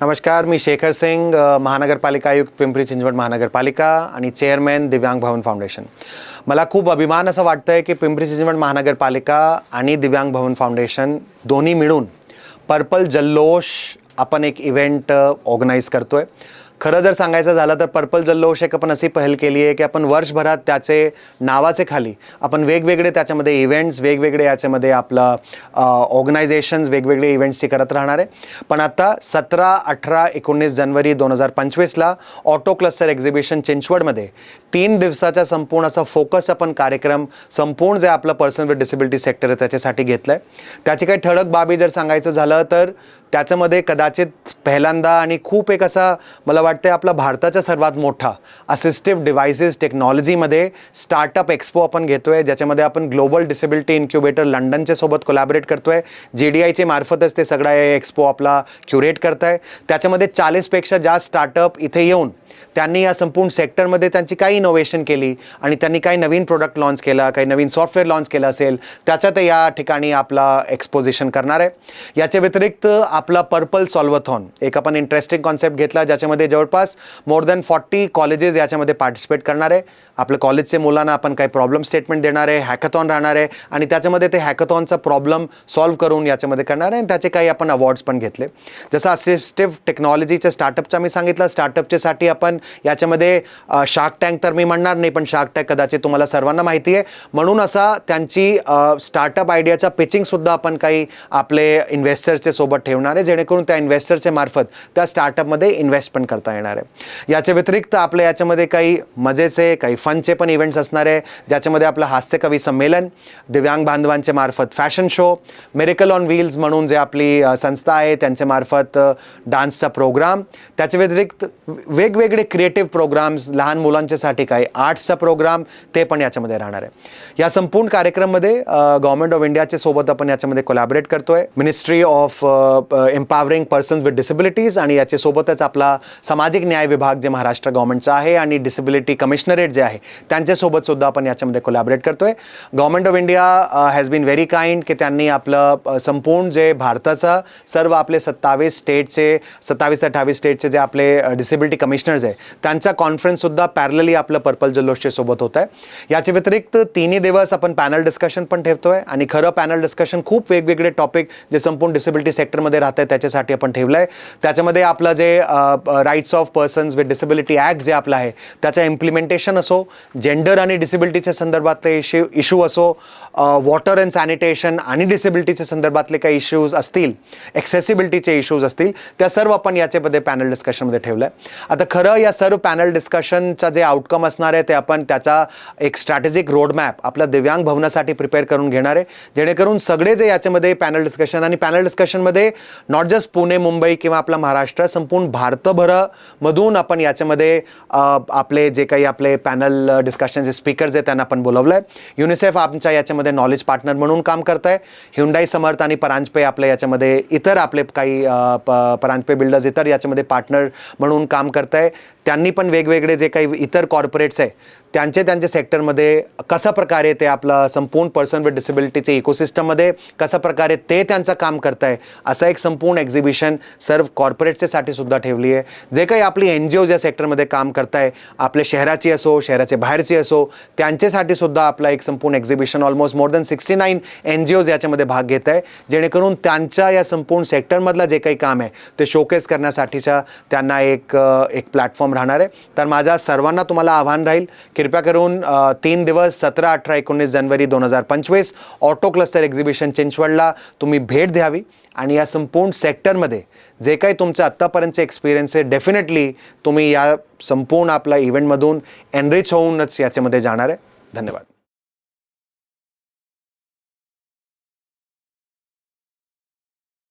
नमस्कार मी शेखर सिंग महानगरपालिका आयुक्त पिंपरी चिंचवड महानगरपालिका आणि चेअरमॅन दिव्यांग भवन फाउंडेशन. मला खूप अभिमान असं वाटतं आहे की पिंपरी चिंचवड महानगरपालिका आणि दिव्यांग भवन फाउंडेशन दोन्ही मिळून पर्पल जल्लोष आपण एक इव्हेंट ऑर्गनाईज करतो आहे खरं जर सांगायचं झालं तर पर्पल जल्लोष आपण अशी पहल केली आहे की आपण वर्षभरात त्याचे नावाचे खाली आपण वेगवेगळे त्याच्यामध्ये इव्हेंट्स वेगवेगळे याच्यामध्ये आपलं ऑर्गनायझेशन्स वेगवेगळे इव्हेंट्सची करत राहणार आहे. पण आता सतरा अठरा एकोणीस जानेवारी दोन हजार पंचवीसला ऑटो क्लस्टर एक्झिबिशन चिंचवडमध्ये तीन दिवसाचा संपूर्ण असा फोकस आपण कार्यक्रम संपूर्ण जे आपलं पर्सन विथ डिसेबिलिटी सेक्टर आहे त्याच्यासाठी घेतलं आहे त्याची काही ठळक बाबी जर सांगायचं झालं तर त्याच्यामध्ये कदाचित पहिल्यांदा आणि खूप एक असा मला वाटतं आपला भारताचा सर्वात मोठा असिस्टिव्ह डिव्हायसेस टेक्नॉलॉजीमध्ये स्टार्टअप एक्सपो आपण घेतोय ज्याच्यामध्ये आपण ग्लोबल डिसेबिलिटी इन्क्युबेटर लंडनच्या सोबत कोलॅबरेट करतोय. जे डी आयचे मार्फतच ते सगळा एक्सपो आपला क्युरेट करताय. त्याच्यामध्ये चाळीसपेक्षा जास्त स्टार्टअप इथे येऊन त्यांनी या संपूर्ण सेक्टरमध्ये त्यांची काही इनोव्हेशन केली आणि त्यांनी काही नवीन प्रोडक्ट लॉन्च केला काही नवीन सॉफ्टवेअर लॉन्च केलं असेल त्याच्यात या ठिकाणी आपला एक्सपोजिशन करणार आहे. याच्या व्यतिरिक्त आपला पर्पल सॉल्वथॉन एक आपण इंटरेस्टिंग कॉन्सेप्ट घेतला ज्याच्यामध्ये जवळपास मोर दॅन फॉर्टी कॉलेजेस याच्यामध्ये पार्टिसिपेट करणार आहे. आपल्या कॉलेजचे मुलांना आपण काही प्रॉब्लेम स्टेटमेंट देणार आहे हॅकथॉन राहणार आहे आणि त्याच्यामध्ये ते हॅकथॉनचा प्रॉब्लेम सॉल्व्ह करून याच्यामध्ये करणार आहे आणि त्याचे काही आपण अवॉर्ड्स पण घेतले. जसं असिस्टिव्ह टेक्नॉलॉजीच्या स्टार्टअपचा मी सांगितलं स्टार्टअपच्यासाठी आपण याच्यामध्ये शार्क टँक तर मी म्हणणार नाही पण शार्क टँक कदाचित तुम्हाला सर्वांना माहिती आहे. म्हणून असा त्यांची स्टार्टअप आयडियाचा पिचिंगसुद्धा आपण काही आपले इन्व्हेस्टर्सचे सोबत ठेवणार आहे जेणेकरून त्या इन्व्हेस्टरच्या मार्फत त्या स्टार्टअपमध्ये इन्व्हेस्ट पण करता येणार आहे. याच्या व्यतिरिक्त आपल्या याच्यामध्ये काही मजेचे काही फनचे पण इव्हेंट्स असणार आहे ज्याच्यामध्ये आपलं हास्य कवी संमेलन दिव्यांग बांधवांच्या मार्फत fashion show miracle on wheels म्हणून जे आपली संस्था आहे त्यांच्या मार्फत डान्सचा प्रोग्राम त्याच्या व्यतिरिक्त वेगवेगळे क्रिएटिव्ह प्रोग्राम्स लहान मुलांच्यासाठी काही आर्ट्सचा प्रोग्राम ते पण याच्यामध्ये राहणार आहे. या संपूर्ण कार्यक्रममध्ये गव्हर्नमेंट ऑफ इंडियाच्या सोबत आपण याच्यामध्ये कोलॅबरेट करतोय. Ministry of empowering persons with disabilities आणि याच्या सोबतच आपला सामाजिक न्याय विभाग जे महाराष्ट्र गव्हर्नमेंटचा आहे आणि डिसेबिलिटी कमिशनरेट जे आहे त्यांच्यासोबत सुद्धा आपण याच्यामध्ये कोलॅबरेट करतोय. Government of India has been very kind की त्यांनी आपलं संपूर्ण जे भारताचा सर्व आपले सत्तावीस स्टेटचे सत्तावीस ते अठ्ठावीस स्टेटचे जे आपले डिसेबिलिटी कमिशनर्स आहे. त्यांचा कॉन्फरन्स सुद्धा पॅरलली आपलं पर्पल जल्लोषच्या सोबत होत आहे. याच्या व्यतिरिक्त तिन्ही दिवस आपण पॅनल डिस्कशन पण ठेवतोय. आणि खरं पॅनल डिस्कशन खूप वेगवेगळे टॉपिक जे संपूर्ण डिसेबिलिटी सेक्टरमध्ये राहत आहे त्याच्यासाठी आपण ठेवलं आहे त्याच्यामध्ये आपलं जे rights of persons with disability act जे आपलं आहे त्याचं इम्प्लिमेंटेशन असो जेंडर आणि डिसेबिलिटीच्या संदर्भातले इश्यू इश्यू असो वॉटर अँड सॅनिटेशन आणि डिसेबिलिटीच्या संदर्भातले काही इश्यूज असतील एक्सेसिबिलिटीचे इश्यूज असतील त्या सर्व आपण याच्यामध्ये पॅनल डिस्कशनमध्ये ठेवलं आहे आता खरं या सर्व पॅनल डिस्कशनचा जे आउटकम असणार आहे ते आपण त्याचा एक स्ट्रॅटेजिक रोडमॅप आपल्या दिव्यांग भवनासाठी प्रिपेअर करून घेणार आहे. जेणेकरून सगळे जे याच्यामध्ये पॅनल डिस्कशन आणि पॅनल डिस्कशनमध्ये नॉट जस्ट पुणे मुंबई किंवा आपला महाराष्ट्र संपूर्ण भारतभरमधून आपण याच्यामध्ये आपले जे काही आपले पॅनल डिस्कशनचे स्पीकर्स आहेत त्यांना आपण बोलवलं आहे युनिसेफ आमच्या याच्यामध्ये नॉलेज पार्टनर म्हणून काम करत आहे ह्युंडाई समर्थ आणि परांजपे आपल्या याच्यामध्ये इतर आपले काही प- परांजपे बिल्डर्स इतर याच्यामध्ये पार्टनर म्हणून काम करत आहे त्यांनी पण वेगवेगळे जे काही इतर कॉर्पोरेट्स आहे त्यांचे त्यांच्या सेक्टरमध्ये कशा प्रकारे ते आपलं संपूर्ण पर्सन विथ डिसेबिलिटीचे इकोसिस्टममध्ये कशा प्रकारे ते त्यांचं काम करत आहे असं एक संपूर्ण एक्झिबिशन सर्व कॉर्पोरेटच्यासाठी सुद्धा ठेवली आहे. जे काही आपली एन जी ओज या सेक्टरमध्ये काम करत आहे आपल्या शहराची असो शहराच्या बाहेरची असो त्यांच्यासाठी सुद्धा आपला एक संपूर्ण exhibition almost more than sixty nine N G Os याच्यामध्ये भाग घेत आहे. जेणेकरून त्यांच्या या संपूर्ण सेक्टरमधलं जे काही काम आहे ते शोकेस करण्यासाठीच्या त्यांना एक एक प्लॅटफॉर्म राहणार आहे. तर माझ्या सर्वांना तुम्हाला आव्हान राहील की कृपया करून तीन दिवस सतरा अठरा एकोणीस जानेवारी दोन हजार पंचवीस ऑटो क्लस्टर एक्झिबिशन चिंचवडला तुम्ही भेट द्यावी. आणि या संपूर्ण सेक्टरमध्ये जे काही तुमचं आत्तापर्यंतचे एक्सपिरियन्स आहे डेफिनेटली तुम्ही या संपूर्ण आपल्या इव्हेंटमधून एनरिच होऊनच याच्यामध्ये जाणार आहे. धन्यवाद.